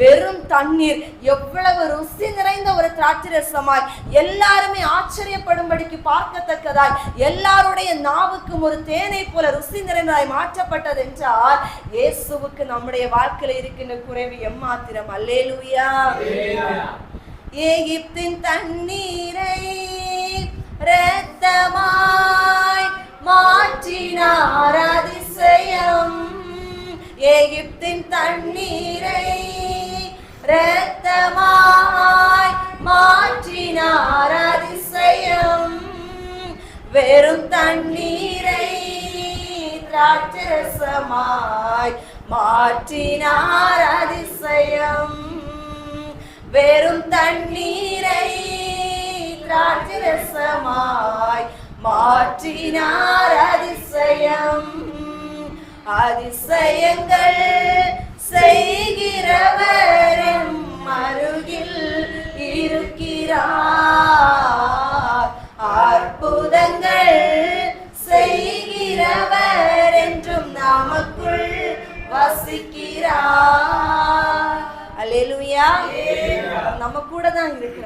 வெறும் தண்ணீர் எவ்வளவு ருசி நிறைந்த ஒரு திராட்சரசமாய் எல்லாருமே ஆச்சரியப்படும்படிக்கு பார்க்கத்தக்கதாய் எல்லாருடைய நாவுக்கும் ஒரு தேனை போல ருசி நிறைந்ததாய் மாற்றப்பட்டது என்றால் இயேசுவுக்கு நம்முடைய வாழ்க்கையில இருக்கின்ற குறைவு எம்மாத்திரம்? அல்லேலூயா. ஏகிப்தின் தண்ணீரை ரத்தமாய் மாற்றினார் அதிசயம். ஏகிப்தின் தண்ணீர் ரத்தமாய் மாற்றினார் அதிசயம். வெறும் தண்ணீரை திராட்சரசமாய் மாற்றினார் அதிசயம். வெறும் தண்ணீரை திராட்சரசமாய் மாற்றினார் அதிசயம். அதிசயங்கள் இருக்கிறார் அற்புதங்கள் செய்கிறவர் என்றும் நமக்குள் வசிக்கிறார். அல்லேலூயா. நம்ம கூட தான் இருக்கிறார்